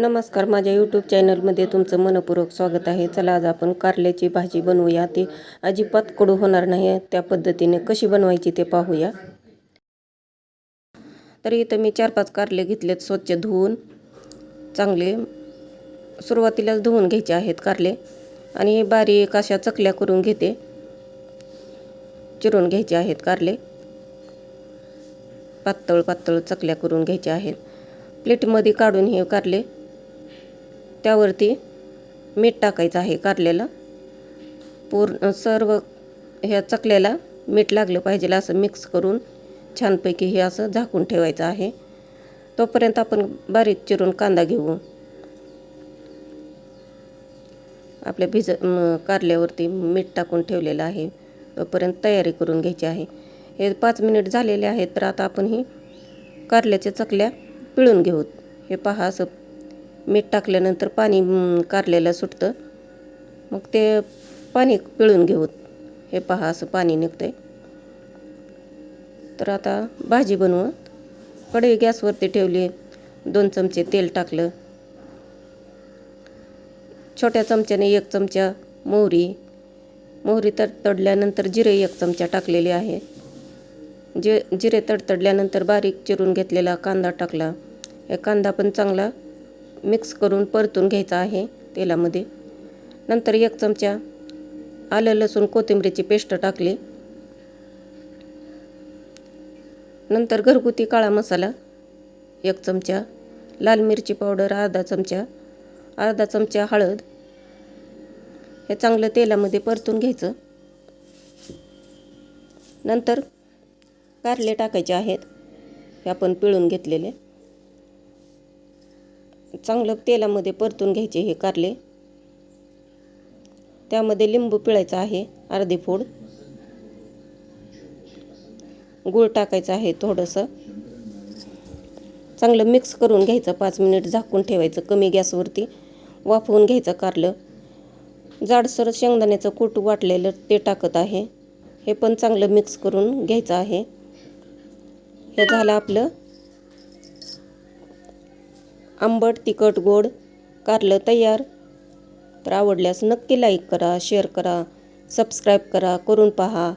नमस्कार माझ्या यूट्यूब चॅनलमध्ये तुमचं मनपूर्वक स्वागत आहे. चला आज आपण कारल्याची भाजी बनवूया. ती अजिबात कडू होणार नाही. त्या पद्धतीने कशी बनवायची ते पाहूया. तर इथं मी चार पाच कारले घेतलेत स्वच्छ धुवून. चांगले सुरुवातीलाच धुवून घ्यायचे आहेत कारले. आणि बारीक अशा चकल्या करून घेते. चिरून घ्यायचे आहेत कारले. पातळ पातळ चकल्या करून घ्यायच्या आहेत. प्लेटमध्ये काढून हे कारले त्यावरती मीठ टाकायचं आहे कारल्याला पूर्ण सर्व ह्या चकल्याला मीठ लागलं पाहिजे असं मिक्स करून छानपैकी हे असं झाकून ठेवायचं आहे. तोपर्यंत आपण बारीक चिरून कांदा घेऊ. आपल्या भिज कारल्यावरती मीठ टाकून ठेवलेलं आहे. तोपर्यंत तयारी करून घ्यायची आहे. हे पाच मिनिट झालेले आहेत तर आता आपण ही कारल्याच्या चकल्या पिळून घेऊ. हे पहा असं मीठ टाकल्यानंतर पाणी कारल्याला सुटतं. मग ते पाणी पिळून घेऊत. हे पहा असं पाणी निघतं आहे तर आता भाजी बनवू कढई गॅसवरती ठेवली. दोन चमचे तेल टाकलं. छोट्या चमच्याने एक चमचा मोहरी. मोहरी तडतडल्यानंतर जिरे एक चमचा टाकलेले आहे. जे जिरे तडतडल्यानंतर बारीक चिरून घेतलेला कांदा टाकला. हे कांदा पण चांगला मिक्स करून परतून घ्यायचा आहे तेलामध्ये. नंतर एक चमचा आलं लसूण कोथिंबीरीची पेस्ट टाकली. नंतर घरगुती काळा मसाला एक चमचा लाल मिरची पावडर अर्धा चमचा अर्धा चमचा हळद. हे चांगलं तेलामध्ये परतून घ्यायचं. नंतर कारले टाकायचे आहेत. हे आपण पिळून घेतलेले. चांगलं तेलामध्ये परतून घ्यायचे हे कारले. त्यामध्ये लिंबू पिळायचं आहे अर्धी फोड. गूळ टाकायचं आहे थोडंसं. चांगलं मिक्स करून घ्यायचं पाच मिनिट झाकून ठेवायचं कमी गॅसवरती. वाफवून घ्यायचं कारलं. जाडसर शेंगदाण्याचं कूट वाटलेलं ते टाकत आहे. हे पण चांगलं मिक्स करून घ्यायचं आहे. हे झालं आपलं आंबट तिखट गोड कारलं तयार. तर आवडल्यास नक्की लाईक करा शेअर करा सबस्क्राईब करा करून पहा.